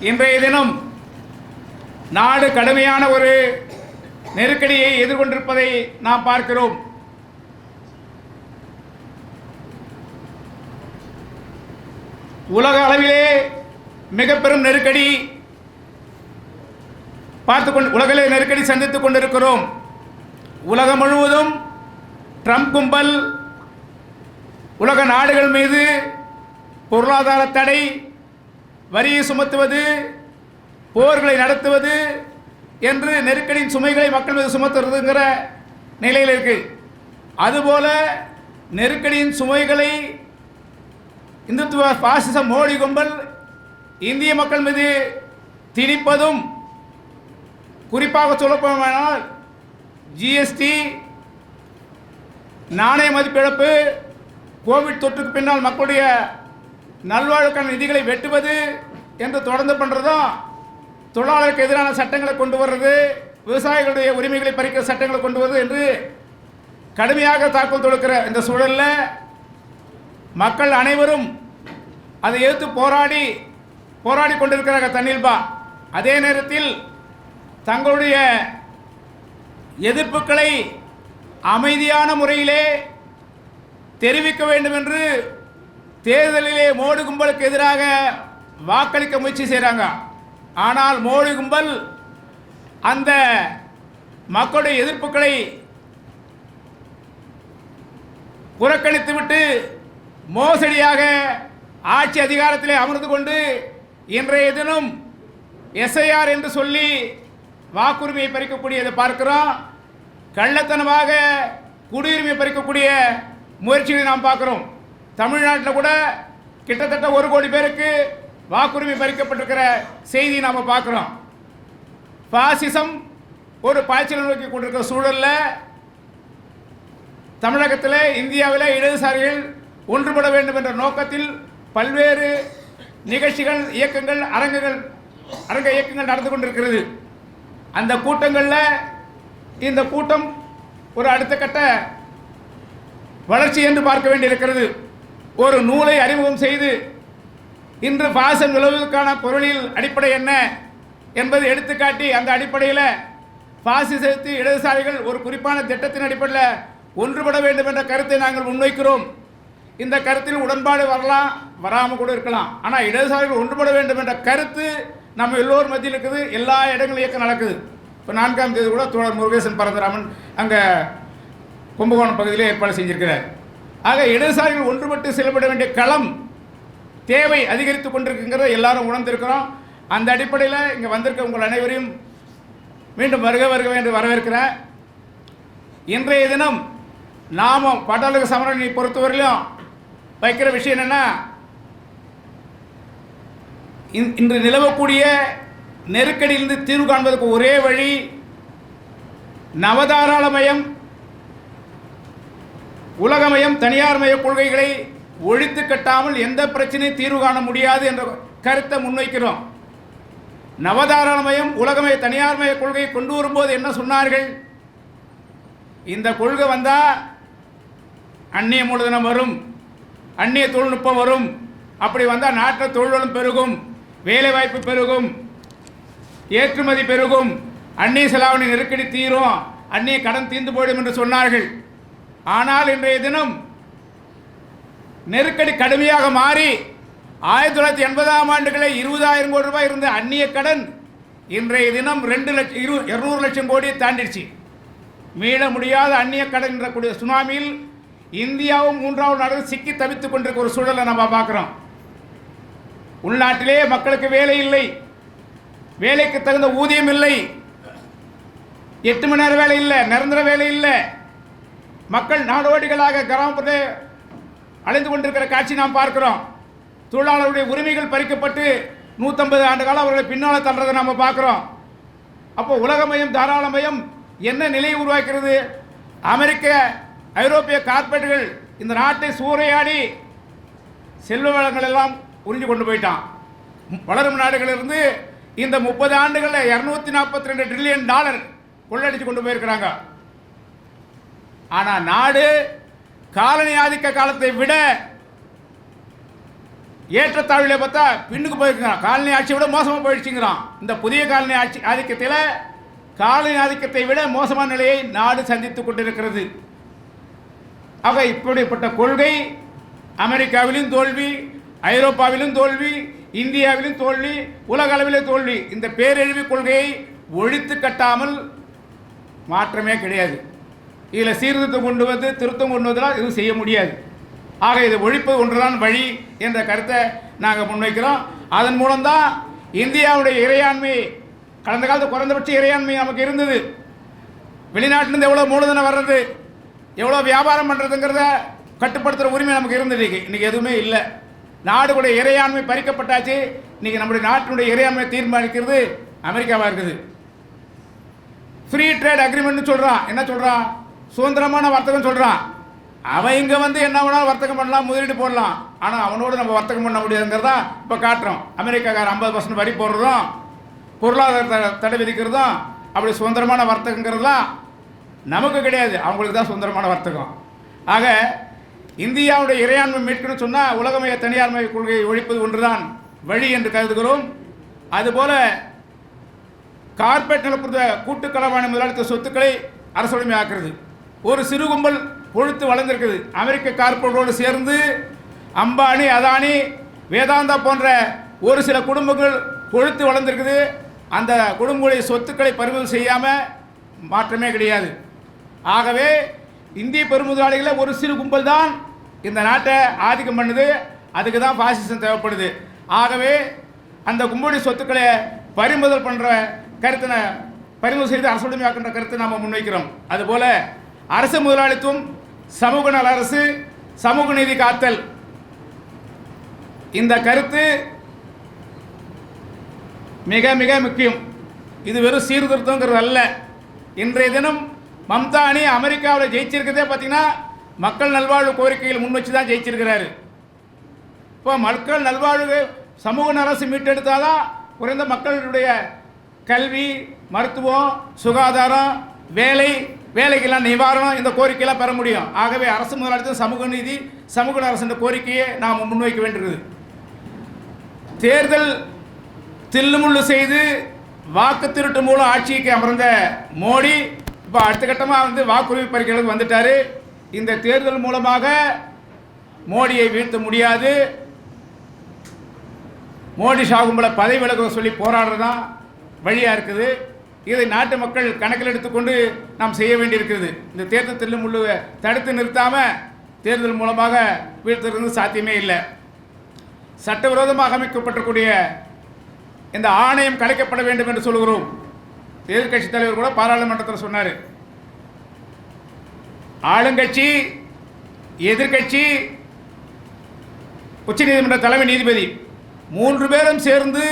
இன்றைய தினம் நாடு கடுமையான ஒரு நெருக்கடியை எதிர்கொண்டிருப்பதை நாம் பார்க்கிறோம். உலக அளவிலே மிக பெரும் நெருக்கடி பார்த்து கொண்டு உலகிலே நெருக்கடி சந்தித்துக் கொண்டிருக்கிறோம். உலகம் முழுவதும் ட்ரம்ப் கும்பல் உலக நாடுகள் மீது பொருளாதார தடை வரியை சுமத்துவது போர்களை நடத்துவது என்று நெருக்கடியின் சுமைகளை மக்கள் மீது சுமத்துறதுங்கிற நிலையில் இருக்கு. அதுபோல நெருக்கடியின் சுமைகளை இந்துத்துவ பாசிச மோடி கும்பல் இந்திய மக்கள் மீது திணிப்பதும் குறிப்பாக சொல்லப்போனால் ஜிஎஸ்டி நாணய மதிப்பிழப்பு கோவிட் தொற்றுக்கு பின்னால் மக்களுடைய நல்வாழ்வுக்கான நிதிகளை வெட்டுவது என்று தொடர்ந்து பண்ணுறதும் தொழிலாளருக்கு எதிரான சட்டங்களை கொண்டு வர்றது விவசாயிகளுடைய உரிமைகளை பறிக்கிற சட்டங்களை கொண்டு வருவது என்று கடுமையாக தாக்கல் தொடுக்கிற இந்த சூழலில் மக்கள் அனைவரும் அதை எதிர்த்து போராடி போராடி கொண்டிருக்கிறாங்க தன்னில்பா. அதே நேரத்தில் தங்களுடைய எதிர்ப்புகளை அமைதியான முறையிலே தெரிவிக்க வேண்டும் என்று தேர்தலிலே மோடி கும்பலுக்கு எதிராக வாக்களிக்க முயற்சி செய்கிறாங்க ஆனால் மோடி கும்பல் அந்த மக்களுடைய எதிர்ப்புகளை புறக்கணித்துவிட்டு மோசடியாக ஆட்சி அதிகாரத்திலே அமர்ந்து கொண்டு இன்றைய தினம் எஸ்ஐஆர் என்று சொல்லி வாக்குரிமையை பறிக்கக்கூடியதை பார்க்கிறோம். கள்ளத்தனமாக குடியுரிமை பறிக்கக்கூடிய முயற்சிகளை நாம் பார்க்குறோம். தமிழ்நாட்டில் கூட கிட்டத்தட்ட ஒரு கோடி பேருக்கு வாக்குரிமை பறிக்கப்பட்டிருக்கிற செய்தி நாம் பார்க்குறோம். பாசிசம் ஒரு பாய்ச்சல் நோக்கி கொண்டிருக்கிற சூழலில் தமிழகத்தில் இந்தியாவில் இடதுசாரிகள் ஒன்றுபட வேண்டும் என்ற நோக்கத்தில் பல்வேறு நிகழ்ச்சிகள் இயக்கங்கள் அரங்குகள் அரங்க இயக்கங்கள் நடந்து கொண்டிருக்கிறது. அந்த கூட்டங்களில் இந்த கூட்டம் ஒரு அடுத்த கட்ட வளர்ச்சி என்று பார்க்க வேண்டியிருக்கிறது. ஒரு நூலை அறிமுகம் செய்து இன்று பாசம் விளைவுக்கான பொருளில் அடிப்படை என்ன என்பதை எடுத்துக்காட்டி அந்த அடிப்படையில் பாசிசத்து இடதுசாரிகள் ஒரு குறிப்பான திட்டத்தின் அடிப்படையில் ஒன்றுபட வேண்டும் என்ற கருத்தை நாங்கள் முன்வைக்கிறோம். இந்த கருத்தில் உடன்பாடு வரலாம் வராமல் கூட இருக்கலாம். ஆனால் இடதுசாரிகள் ஒன்றுபட வேண்டும் என்ற கருத்து நம்ம எல்லோர் மத்தியில் இருக்குது. எல்லா இடங்களும் இயக்கம் நடக்குது. இப்போ நான்காம் தேதி கூட தோழர் முருகேசன் பரந்தராமன் அங்கே கும்பகோணம் பகுதியில் ஏற்பாடு செஞ்சிருக்கிறார். ஆக இடதுசாரிகள் ஒன்றுபட்டு செயல்பட வேண்டிய களம் தேவை அதிகரித்து கொண்டிருக்குங்கிறத எல்லாரும் உணர்ந்திருக்கிறோம். அந்த அடிப்படையில் இங்கே வந்திருக்க உங்கள் அனைவரையும் மீண்டும் வருக வருக என்று வரவேற்கிறேன். இன்றைய தினம் நாமும் பாட்டாளக சமரணியை பொறுத்தவரையிலும் வைக்கிற விஷயம் என்னென்னா இன்- இன்று நிலவக்கூடிய நெருக்கடியிலிருந்து தீர்வு காண்பதற்கு ஒரே வழி நவதாராளமயம் உலகமயம் தனியார்மய கொள்கைகளை ஒழித்து கட்டாமல் எந்த பிரச்சனையும் தீர்வு காண முடியாது என்ற கருத்தை முன்வைக்கிறோம். நவதாராளமயம் உலகமய தனியார்மய கொள்கையை கொண்டு வரும்போது என்ன சொன்னார்கள்? இந்த கொள்கை வந்தால் அந்நிய மூலதனம் வரும் அந்நிய தொழில்நுட்பம் வரும். அப்படி வந்தால் நாட்டில் தொழில்களும் பெருகும் வேலைவாய்ப்பு பெருகும் ஏற்றுமதி பெருகும். அந்நிய செலாவணி நெருக்கடி தீரும் அந்நிய கடன் தீர்ந்து போயிடும் என்று சொன்னார்கள். ஆனால் இன்றைய தினம் நெருக்கடி கடுமையாக மாறி ஆயிரத்தி தொள்ளாயிரத்தி எண்பதாம் ஆண்டுகளில் இருபதாயிரம் கோடி ரூபாய் இருந்த அந்நிய கடன் இன்றைய தினம் ரெண்டு லட்சம் இரு இருநூறு லட்சம் கோடியை தாண்டிடுச்சு. மீள முடியாத அந்நிய கடன் என்ற கூடிய சுனாமியில் இந்தியாவும் மூன்றாவது நாடுகள் சிக்கி தவித்துக் கொண்டிருக்க ஒரு சூழலை நம்ம பார்க்குறோம். உள்நாட்டிலே மக்களுக்கு வேலை இல்லை. வேலைக்கு தகுந்த ஊதியம் இல்லை. எட்டு மணி நேரம் வேலை இல்லை. நிரந்தர வேலை இல்லை. மக்கள் நாடோடிகளாக கிராமப்புறத்தில் அழைந்து கொண்டிருக்கிற காட்சி நாம் பார்க்கிறோம். தொழிலாளருடைய உரிமைகள் பறிக்கப்பட்டு நூற்றம்பது ஆண்டு காலம் அவர்களை பின்னால் தள்ளுறதை நாம் பார்க்குறோம். அப்போ உலகமயம் தாராளமயம் என்ன நிலையை உருவாக்கிறது அமெரிக்க ஐரோப்பிய கார்பரேட்டுகள் இந்த நாட்டை சூறையாடி செல்வ வளங்கள் எல்லாம் உறிஞ்சு கொண்டு போயிட்டான். வளரும் நாடுகளிலிருந்து இந்த முப்பது ஆண்டுகளில் இரநூத்தி நாற்பத்தி ரெண்டு ட்ரில்லியன் டாலர் கொள்ளடிச்சு கொண்டு போயிருக்கிறாங்க. ஆனால் நாடு காலனி ஆதிக்க காலத்தை விட ஏற்றத்தாழ்வில் பார்த்தா பின்னுக்கு போயிருக்கிறான். காலனி ஆட்சியை விட மோசமாக போயிடுச்சுங்கிறான். இந்த புதிய காலனி ஆட்சி ஆதிக்கத்தில் காலனி ஆதிக்கத்தை விட மோசமான நிலையை நாடு சந்தித்துக் கொண்டிருக்கிறது. ஆக இப்படிப்பட்ட கொள்கை அமெரிக்காவிலும் தோல்வி ஐரோப்பாவிலும் தோல்வி இந்தியாவிலும் தோல்வி உலக அளவிலே தோல்வி. இந்த பேரழிவு கொள்கையை ஒழித்து கட்டாமல் மாற்றமே கிடையாது. இதில் சீர்திருத்தம் கொண்டு வந்து திருத்தம் கொண்டு வந்தால் எதுவும் செய்ய முடியாது. ஆக இதை ஒழிப்பது ஒன்றுதான் வழி என்ற கருத்தை நாங்கள் முன்வைக்கிறோம். அதன் மூலம்தான் இந்தியாவுடைய இறையாண்மை கடந்த காலத்து குறைந்தபட்ச இறையாண்மை நமக்கு இருந்தது. வெளிநாட்டிலேருந்து எவ்வளோ மூலதனம் வர்றது எவ்வளோ வியாபாரம் பண்ணுறதுங்கிறத கட்டுப்படுத்துகிற உரிமை நமக்கு இருந்தது இன்றைக்கி எதுவுமே இல்லை. நாடுகளுடைய இறையாண்மை பறிக்கப்பட்டாச்சு. இன்றைக்கி நம்முடைய நாட்டினுடைய இறையாண்மை தீர்மானிக்கிறது அமெரிக்காவாக இருக்குது. ஃப்ரீ ட்ரேட் அக்ரிமெண்ட்னு சொல்கிறான் என்ன சொல்கிறான் சுதந்திரமான வர்த்தகம் சொல்கிறான் அவன் இங்கே வந்து என்ன வேணாலும் வர்த்தகம் பண்ணலாம் முதலீடு போடலாம். ஆனால் அவனோடு நம்ம வர்த்தகம் பண்ண முடியாதுங்கிறதா இப்போ காட்டுறோம். அமெரிக்காக்கார ஐம்பது பர்சன்ட் வரி போடுறதும் பொருளாதார தடை விதிக்கிறதும் அப்படி சுதந்திரமான வர்த்தகங்கிறதுலாம் நமக்கு கிடையாது. அவங்களுக்கு தான் சுதந்திரமான வர்த்தகம். ஆக இந்தியாவுடைய இறையாண்மை மீட்கணும்னு சொன்னால் உலகமய தனியார்மை கொள்கையை ஒழிப்பது ஒன்றுதான் வழி என்று கருதுகிறோம். அதுபோல கார்பரேட் நிலப்புற கூட்டு களவாணி முதலாளித்த சொத்துக்களை அரசுடைமையாக்குறது ஒரு சிறு கும்பல் கொழுத்து வளர்ந்திருக்குது. அமெரிக்க கார்ப்பரேட்டோடு சேர்ந்து அம்பானி அதானி வேதாந்தா போன்ற ஒரு சில குடும்பங்கள் கொழுத்து வளர்ந்திருக்குது. அந்த குடும்பங்களுடைய சொத்துக்களை பறிமுதல் செய்யாமல் மாற்றமே கிடையாது. ஆகவே இந்திய பெருமுதலாளிகளில் ஒரு சிறு கும்பல் தான் இந்த நாட்டை ஆதிக்கம் பண்ணுது. அதுக்கு தான் பாசிசம் தேவைப்படுது. ஆகவே அந்த கும்பலுடைய சொத்துக்களை பறிமுதல் பண்ணுற கருத்தினை பறிமுதல் செய்து அரசுடைமையாக்கின்ற கருத்தை நாம் முன்வைக்கிறோம். அதுபோல் அரசு முதலாளித்துவம் சமூக நல அரசு சமூக நீதி காத்தல். இந்த கருத்து மிக மிக முக்கியம். இது வெறும் சீர்திருத்தங்கிறது அல்ல. இன்றைய தினம் மம்தா அணி அமெரிக்காவில் ஜெயிச்சிருக்கிறதே பார்த்தீங்கன்னா மக்கள் நல்வாழ்வு கோரிக்கையில் முன் வச்சு தான் ஜெயிச்சிருக்கிறாரு. இப்போ மக்கள் நல்வாழ்வு சமூக நல அரசு மீட்டெடுத்தாதான் குறைந்த மக்களுடைய கல்வி மருத்துவம் சுகாதாரம் வேலை வேலைக்கெல்லாம் நிவாரணம் இந்த கோரிக்கையெல்லாம் பெற முடியும். ஆகவே அரசு முதலாளித்துவம் சமூக நீதி சமூக அரசின் கோரிக்கையை நாம் முன்வைக்க வேண்டியது தேர்தல் தில்லுமுள்ளு செய்து வாக்கு திருட்டு மூலம் ஆட்சிக்கு அமர்ந்த மோடி இப்போ அடுத்த கட்டமாக வந்து வாக்குறுதி பறிக்கிறதுக்கு வந்துட்டாரு. இந்த தேர்தல் மூலமாக மோடியை வீழ்த்த முடியாது. மோடி சாகும்பல பதவி விலக சொல்லி போராடுறது தான் வழியாக இருக்குது. இதை நாட்டு மக்கள் கணக்கில் எடுத்துக்கொண்டு நாம் செய்ய வேண்டியிருக்கிறது. இந்த தேர்தல் தில்லுமுள்ளு தடுத்து நிறுத்தாமல் தேர்தல் மூலமாக வீழ்த்துறது சாத்தியமே இல்லை. சட்டவிரோதமாக அமைக்கப்பட்டக்கூடிய இந்த ஆணையம் கலைக்கப்பட வேண்டும் என்று சொல்கிறோம் எதிர்க்கட்சி தலைவர் கூட பாராளுமன்றத்தில் சொன்னார். ஆளுங்கட்சி எதிர்க்கட்சி உச்சநீதிமன்ற தலைமை நீதிபதி மூன்று பேரும் சேர்ந்து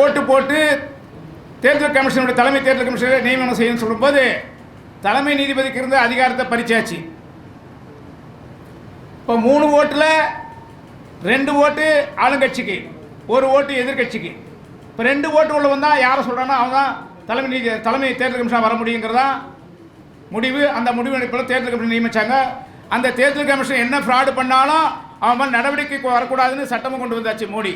ஓட்டு போட்டு தேர்தல் கமிஷனுடைய தலைமை தேர்தல் கமிஷனரை நியமனம் செய்யணும்னு சொல்லும்போது தலைமை நீதிபதிக்கு இருந்த அதிகாரத்தை பறிச்சாச்சு. இப்போ மூணு ஓட்டில் ரெண்டு ஓட்டு ஆளுங்கட்சிக்கு ஒரு ஓட்டு எதிர்க்கட்சிக்கு இப்போ ரெண்டு ஓட்டு உள்ள வந்தால் யாரை சொல்கிறானோ அவங்க தான் தலைமை நீதி தலைமை தேர்தல் கமிஷன் வர முடியுங்கிறதா முடிவு. அந்த முடிவு அடிப்பில் தேர்தல் கமிஷன் நியமித்தாங்க அந்த தேர்தல் கமிஷன் என்ன ஃப்ராடு பண்ணாலும் அவன் மேல் நடவடிக்கைக்கு வரக்கூடாதுன்னு சட்டமும் கொண்டு வந்தாச்சு மோடி.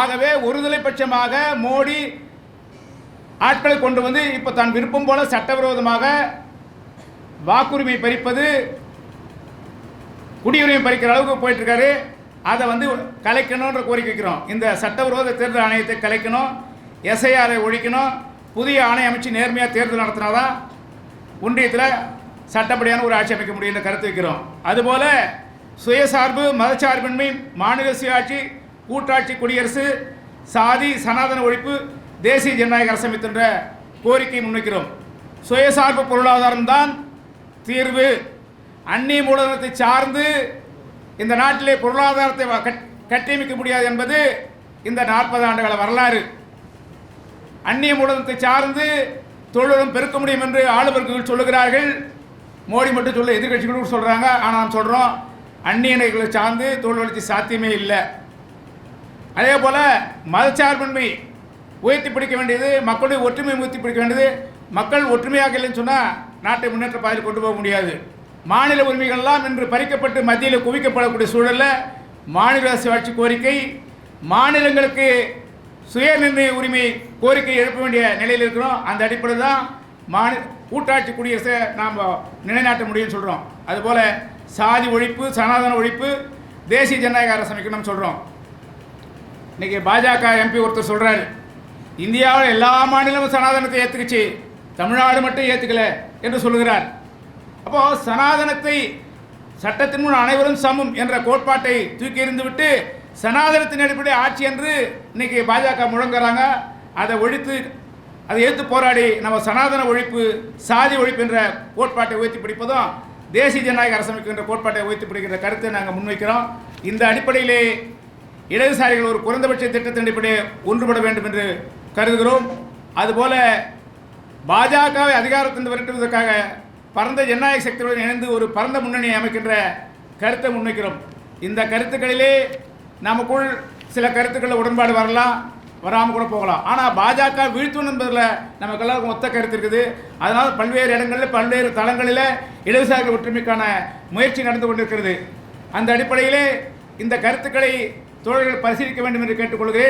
ஆகவே ஒருதலை பட்சமாக மோடி ஆட்களை கொண்டு வந்து இப்போ தான் விருப்பம் போல சட்டவிரோதமாக வாக்குரிமை பறிப்பது குடியுரிமை பறிக்கிற அளவுக்கு போயிட்டுருக்காரு. அதை வந்து கலைக்கணுன்ற கோரிக்கை வைக்கிறோம். இந்த சட்டவிரோத தேர்தல் ஆணையத்தை கலைக்கணும் எஸ்ஐஆரை ஒழிக்கணும் புதிய ஆணையம் அமைச்சு நேர்மையாக தேர்தல் நடத்தினாதான் ஒன்றியத்தில் சட்டப்படியான ஒரு ஆட்சி அமைக்க முடியும்னு கருத்து வைக்கிறோம். அதுபோல் சுயசார்பு மதச்சார்பின்மை மாநில சுயாட்சி கூட்டாட்சி குடியரசு சாதி சனாதன ஒழிப்பு தேசிய ஜனநாயக அரசமைத்துன்ற கோரிக்கை முன்வைக்கிறோம். சுயசார்பு பொருளாதாரம் தான் தீர்வு. அந்நிய மூலதனத்தை சார்ந்து இந்த நாட்டிலே பொருளாதாரத்தை வ- கட்- கட்டியமைக்க முடியாது என்பது இந்த நாற்பது ஆண்டுகால வரலாறு. அந்நிய மூலதனத்தை சார்ந்து தொழிலும் பெருக்க முடியும் என்று ஆளுநர்கள் சொல்லுகிறார்கள். மோடி மட்டும் சொல்ல எதிர்கட்சிகளும் சொல்கிறாங்க ஆனால் நாம் சொல்கிறோம் அந்நியனைகளை சார்ந்து தொழில் வளர்ச்சி சாத்தியமே இல்லை. அதே போல் மதச்சார்பின்மை உயர்த்தி பிடிக்க வேண்டியது மக்களுடைய ஒற்றுமை உயர்த்தி பிடிக்க வேண்டியது. மக்கள் ஒற்றுமையாக இல்லைன்னு சொன்னால் நாட்டை முன்னேற்ற பாதையில் கொண்டு போக முடியாது. மாநில உரிமைகள்லாம் இன்று பறிக்கப்பட்டு மத்தியில் குவிக்கப்படக்கூடிய சூழலில் மாநில அரசு வளர்ச்சி கோரிக்கை மாநிலங்களுக்கு சுயநிர்ணய உரிமை கோரிக்கை எழுப்ப வேண்டிய நிலையில் இருக்கிறோம். அந்த அடிப்படையில் தான் மாநில கூட்டாட்சி குடியரசை நாம் நிலைநாட்ட முடியும்னு சொல்கிறோம் அதுபோல் சாதி ஒழிப்பு சனாதன ஒழிப்பு தேசிய ஜனநாயக அரசு அமைக்கணும்னு சொல்கிறோம் இன்றைக்கி பாஜக எம்பி ஒருத்தர் சொல்கிறாரு இந்தியாவில் எல்லா மாநிலமும் சனாதனத்தை ஏற்றுக்குச்சு தமிழ்நாடு மட்டும் ஏற்றுக்கல என்று சொல்லுகிறார். அப்போ சனாதனத்தை சட்டத்தின் முன் அனைவரும் சமம் என்ற கோட்பாட்டை தூக்கி எறிந்துவிட்டு சனாதனத்தின் அடிப்படை ஆட்சி என்று இன்னைக்கு பாஜக முழங்குறாங்க. அதை ஒழித்து அதை எதிர்த்து போராடி நம்ம சனாதன ஒழிப்பு சாதி ஒழிப்பு என்ற கோட்பாட்டை உயர்த்தி பிடிப்பதும் தேசிய ஜனநாயக அரசமைப்பு என்ற கோட்பாட்டை உயர்த்தி பிடிக்கிற கருத்தை நாங்கள் முன்வைக்கிறோம். இந்த அடிப்படையிலே இடதுசாரிகள் ஒரு குறைந்தபட்ச திட்டத்தின் அடிப்படையில் ஒன்றுபட வேண்டும் என்று கருதுகிறோம். அதுபோல பாஜகவை அதிகாரத்திலிருந்து விரட்டுவதற்காக பரந்த ஜனநாயக சக்தியுடன் இணைந்து ஒரு பரந்த முன்னணியை அமைக்கின்ற கருத்தை முன்வைக்கிறோம். இந்த கருத்துக்களிலே நமக்குள் சில கருத்துக்களில் உடன்பாடு வரலாம் வராமல் கூட போகலாம். ஆனால் பாஜக வீழ்த்தணும் என்பதில் நமக்கு எல்லாருக்கும் ஒத்த கருத்து இருக்குது. அதனால் பல்வேறு இடங்களில் பல்வேறு தளங்களில் இடதுசாரி ஒற்றுமைக்கான முயற்சி நடந்து கொண்டிருக்கிறது. அந்த அடிப்படையிலே இந்த கருத்துக்களை தோழர்கள் பரிசீலிக்க வேண்டும் என்று கேட்டுக்கொள்கிறேன்.